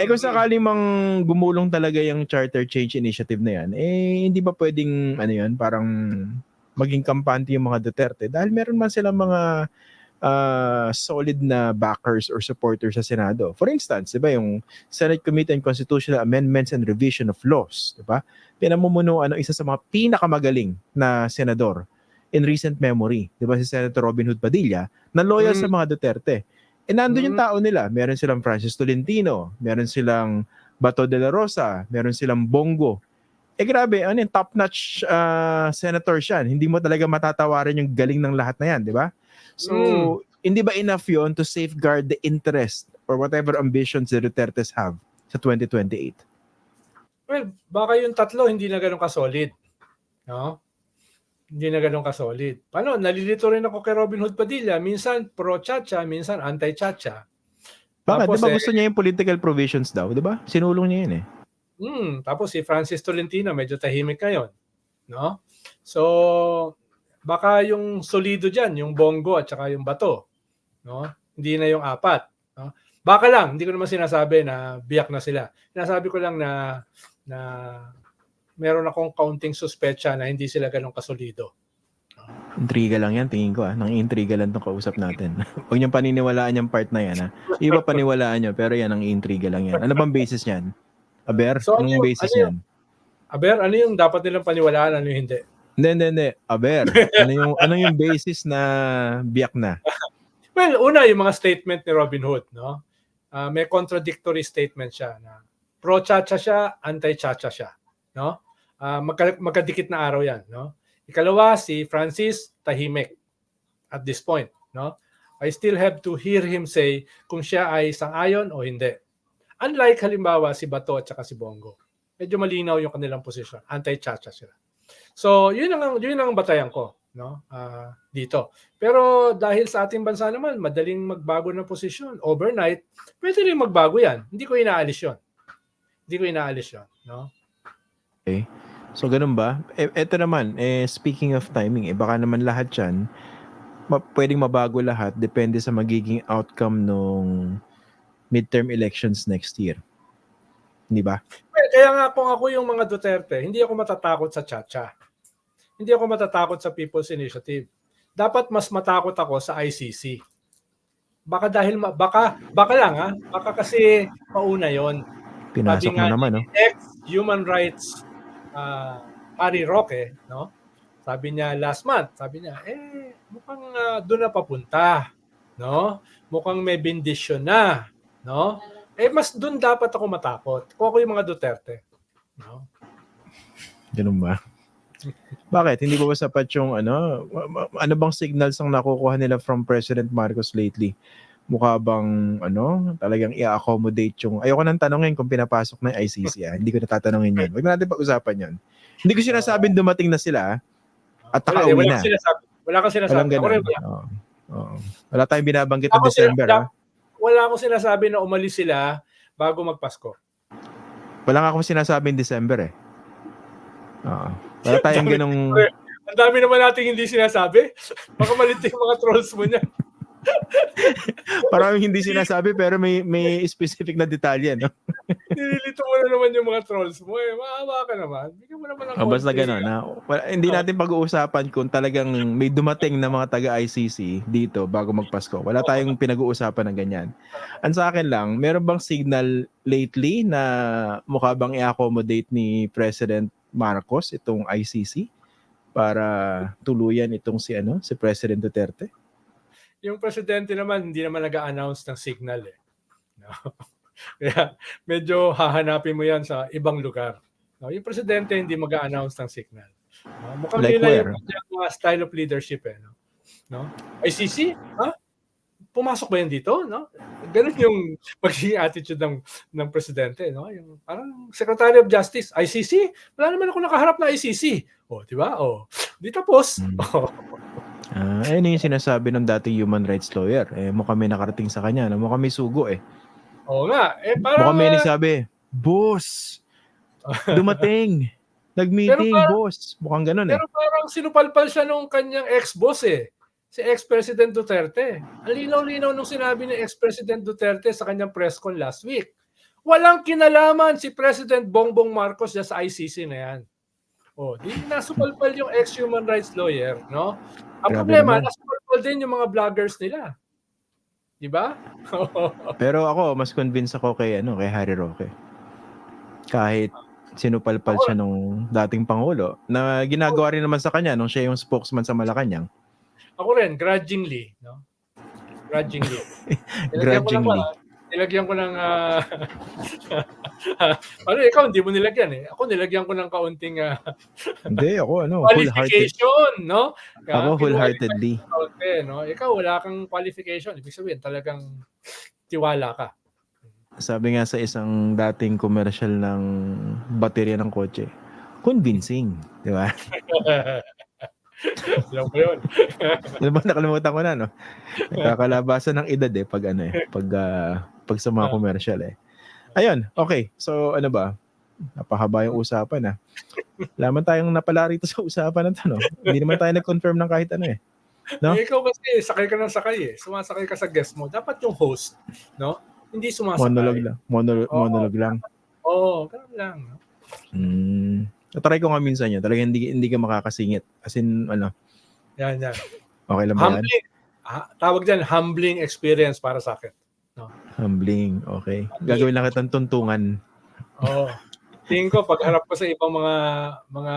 Eh kung sakaling mang gumulong talaga yung charter change initiative na yan, eh hindi ba pwedeng ano yan, parang maging kampante yung mga Duterte dahil meron man silang mga ah, solid na backers or supporters sa Senado. For instance, 'di ba yung Senate Committee on Constitutional Amendments and Revision of Laws, 'di ba? Pinamumunuan ng isa sa mga pinakamagaling na senador in recent memory, 'di ba si Senator Robin Hood Padilla, na loyal Mm. sa mga Duterte. Eh nandun yung Mm. tao nila. Meron silang Francis Tolentino, meron silang Bato de la Rosa, meron silang Bongo. Eh grabe, ano yung top-notch ah, senator siya. Hindi mo talaga matatawarin yung galing ng lahat na yan, di ba? So, Mm. hindi ba enough yon to safeguard the interest or whatever ambitions the Dutertes have sa 2028? Well, baka yung tatlo hindi na ganun ka-solid. No? Hindi na ganun ka-solid. Paano? Nalilito rin ako kay Robin Hood Padilla. Minsan pro-chacha, minsan anti-chacha. Bakit? Di ba eh- gusto niya yung political provisions daw, di ba? Sinulong niya yun eh. Hmm, tapos si Francis Tolentino medyo tahimik ngayon, no? So baka yung solido diyan, yung bongo at saka yung bato, no? Hindi na yung apat, no? Baka lang, hindi ko naman sinasabi na biyak na sila. Sinasabi ko lang na na meron akong counting suspecha na hindi sila ganun kasolido. Intriga lang yan, tingin ko ah. Nang intriga lang tong kausap natin. Huwag niyong paniniwalaan yung part na yan ah. Iba paniwalaan niyo, pero yan ang intriga lang yan. Ano bang basis niyan? Aber, So, ano anong yung- basis ano niyan? Aber, ano yung dapat nilang paniwalaan, ano yung hindi? Hindi, hindi, hindi. Aber, ano yung, ano yung basis na biyak na? Well, una yung mga statement ni Robin Hood, no? Ah, may contradictory statement siya na pro-chacha siya, anti-chacha siya, no? Ah, magka, magkadikit na araw 'yan, no? Ikalawa si Francis tahimik at this point, no? I still have to hear him say kung siya ay sang-ayon o hindi. Unlike halimbawa si Bato at saka si Bongo. Medyo malinaw yung kanilang posisyon, anti-chacha sila. So, yun ang yun ang batayan ko, no? Ah, dito. Pero dahil sa ating bansa naman, madaling magbago ng posisyon. Overnight, pwede rin magbago yan. Hindi ko inaalis yun. Hindi ko inaalis yun. No? So, ganun ba? E, eto naman, eh, speaking of timing, eh, baka naman lahat yan, ma- pwedeng mabago lahat depende sa magiging outcome nung midterm elections next year. Hindi ba? Well, kaya nga kung ako yung mga Duterte, hindi ako matatakot sa Chacha. Hindi ako matatakot sa People's Initiative. Dapat mas matakot ako sa ICC. Baka dahil, ma- baka, baka lang ha, baka kasi pauna yon Pinasok nga naman, no? ex-human rights uh, Harry Roque, no? Sabi niya last month, sabi niya, eh, mukhang uh, doon na papunta, no? Mukhang may bendisyon na, no? Eh, mas doon dapat ako matakot. Kung ako yung mga Duterte, no? Ganun ba? Bakit? Hindi ba ba sapat yung ano? Ano bang signals ang nakukuha nila from President Marcos lately? Mukha bang ano, talagang i-accommodate yung... Ayoko nang tanongin kung pinapasok na yung ICC. Ah. Hindi ko natatanungin yun. Huwag na natin pag-usapan yun. Hindi ko sinasabing dumating na sila. ah. At Wala, wala na. kang sinasabi. Wala kang sinasabi. Walang ganun. wala, Oo. Oo. Wala tayong binabanggit ng sila- December. wala- ah. wala akong sinasabi na umalis sila bago magpasko. Wala nga akong sinasabing December eh. Oo. Wala tayong ganong... Ang dami naman nating hindi sinasabi. Baka malit yung mga trolls mo niya. Parang hindi sinasabi pero may may specific na detalye, no? Nililito mo na naman yung mga trolls mo eh. Maawa ka naman. Bigyan mo naman ng Oh, basta gano'n. Na, wala, hindi Oh. natin pag-uusapan kung talagang may dumating na mga taga-ICC dito bago magpasko. Wala tayong pinag-uusapan ng ganyan. Ang sa akin lang, meron bang signal lately na mukha bang i-accommodate ni President Marcos itong ICC para tuluyan itong si ano si President Duterte? Yung presidente naman, hindi naman nag-a-announce ng signal eh. No? Kaya medyo hahanapin mo yan sa ibang lugar. No? Yung presidente hindi mag-a-announce ng signal. No? Mukhang Like nila where? yung mga style of leadership eh. No? No? ICC? Ha? Pumasok ba yan dito? No? Ganun yung magiging attitude ng, ng presidente. No? Yung, parang Secretary of Justice, ICC? Wala naman ako nakaharap na ICC. O, di ba? O, di tapos. Hmm. Ah, ayun yung sinasabi ng dating human rights lawyer. Eh mukhang may nakarating sa kanya, no? mukhang may sugo eh. Oo nga. Eh, parang, Mukhang may ah, nagsabi, Boss! Dumating! Nag-meeting, parang- boss! Mukhang ganun eh. Pero parang sinupalpal siya nung kanyang ex-boss eh. Si ex-president Duterte. Ang linaw-linaw nung sinabi ni ex-president Duterte sa kanyang press con last week. Walang kinalaman si President Bongbong Marcos sa ICC na yan. Oh, di nasupalpal yung ex-human rights lawyer, no? Ang Grabe problema, naman. nasupalpal din yung mga vloggers nila. Di ba? Pero ako, mas convinced ako kay, ano, kay Harry Roque. Kahit sinupalpal Ako- siya nung dating Pangulo, na ginagawa rin naman sa kanya nung siya yung spokesman sa Malacanang. Ako rin, grudgingly, no? Grudgingly. Nilagyan ko ng- Grudgingly. Nilagyan ko ng... ah, ano, ikaw, hindi mo nilagyan eh. Ako, nilagyan ko ng kaunting ah, Hindi, ako, ano, qualification, no? Ako, Ah, wholeheartedly. kaunti, no? Ikaw, wala kang qualification. Ibig sabihin, talagang tiwala ka. Sabi nga sa isang dating commercial ng baterya ng kotse, convincing, di ba? Alam mo yun. Ano ba nakalimutan ko na no? Nakakalabasan ng edad eh pag ano eh, pag ah, pag sa mga Ah. commercial eh. Ayun, okay. So ano ba? Napahaba yung usapan ah. Laman tayong napala rito sa usapan na to, no? Hindi naman tayo nag-confirm ng kahit ano eh. No? Eh, ikaw kasi, sakay ka ng sakay eh. Sumasakay ka sa guest mo. Dapat yung host, no? Hindi sumasakay. Monologue lang. Monologue, Oo. monologue lang. Oo, oh, ganun lang. No? Mm. Try ko nga minsan yun. Talaga hindi, hindi ka makakasingit. As in, ano, Yan, yan. okay lang ba yan? Humbling. Ah, tawag dyan, humbling experience para sa akin. Humbling. Okay. Gagawin lang kitang tuntungan. Oo. Tingin ko, pag harap ko sa ibang mga mga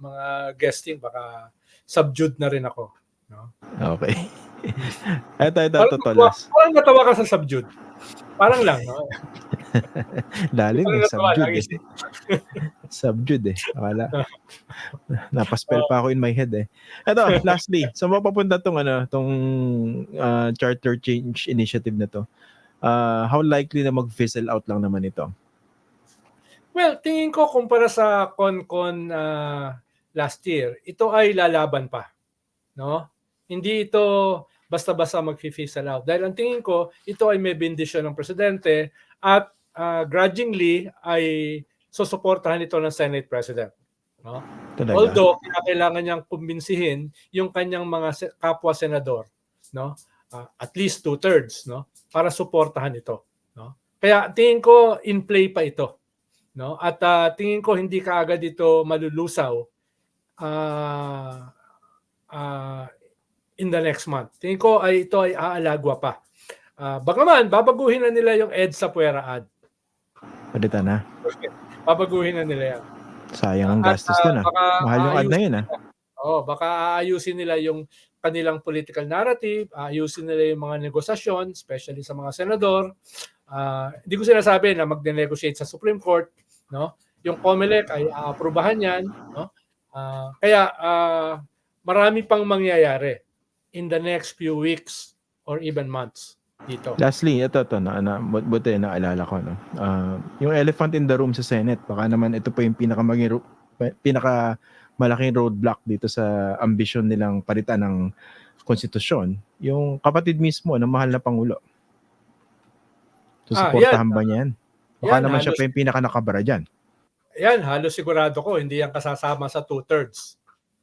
mga guesting, baka subdued na rin ako. No? Okay. Ito, ito, Parang, ito, tolas. parang natawa ka sa subdued. Parang lang. No? Lalim eh. Subdued eh. Subdued eh. Akala. Napaspell pa ako in my head eh. Ito, lastly. Sa so, mapapunta tong ano, tong uh, charter change initiative na to. Uh, how likely na mag-fizzle out lang naman ito? Well, tingin ko kumpara sa CONCON ah, last year, ito ay lalaban pa. No? Hindi ito basta-basta mag-fizzle out. Dahil ang tingin ko, ito ay may bendisyon ng presidente at ah, grudgingly ay susuportahan ito ng Senate President. No? Talaga. Although kailangan niyang kumbinsihin yung kanyang mga kapwa senador, no? Ah, at least two thirds, no? Para suportahan ito, no? Kaya tingin ko in play pa ito, no? At ah, tingin ko hindi kaagad ito malulusaw ah ah, in the next month. Tingin ko ay ito ay aalagwa pa. Ah, bagaman babaguhin na nila yung EDSA Puera ad. Palita na. Babaguhin na nila yan. Sayang ang gastos ah, dun ah. Mahal yung ad na yun ah. Oo, baka aayusin nila yung kanilang political narrative, aayusin nila yung mga negosasyon, especially sa mga senador. Ah, hindi ko sinasabi na mag-negotiate sa Supreme Court, no? Yung COMELEC ay aaprubahan 'yan, no? Ah, kaya ah, marami pang mangyayari in the next few weeks or even months dito. Lastly, ito to na, na but, buti naalala ko no. Ah, yung elephant in the room sa Senate, baka naman ito pa yung pinaka pinaka malaking roadblock dito sa ambisyon nilang palitan ng konstitusyon, yung kapatid mismo ng mahal na pangulo. So, Ah, supportahan ba niya yan? Baka Yan, naman siya halos- pa yung pinaka nakabara dyan. Yan, halos sigurado ko hindi yan kasasama sa two-thirds.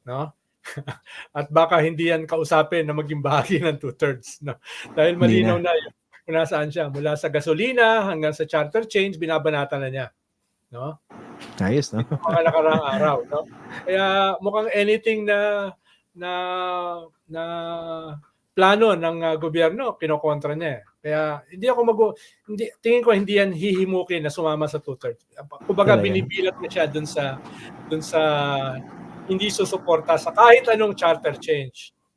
No? At baka hindi yan kausapin na maging bahagi ng two-thirds. No? Dahil malinaw na, yun kung nasaan siya. Mula sa gasolina hanggang sa charter change, binabanata na niya. No? Ayos, no? Mga nakaraang araw. No? Kaya mukhang anything na na na plano ng uh, gobyerno, kinokontra niya. eh. Kaya hindi ako mag hindi tingin ko hindi yan hihimukin na sumama sa two-thirds. Kumbaga Talaga. binibilat na siya dun sa dun sa hindi susuporta sa kahit anong charter change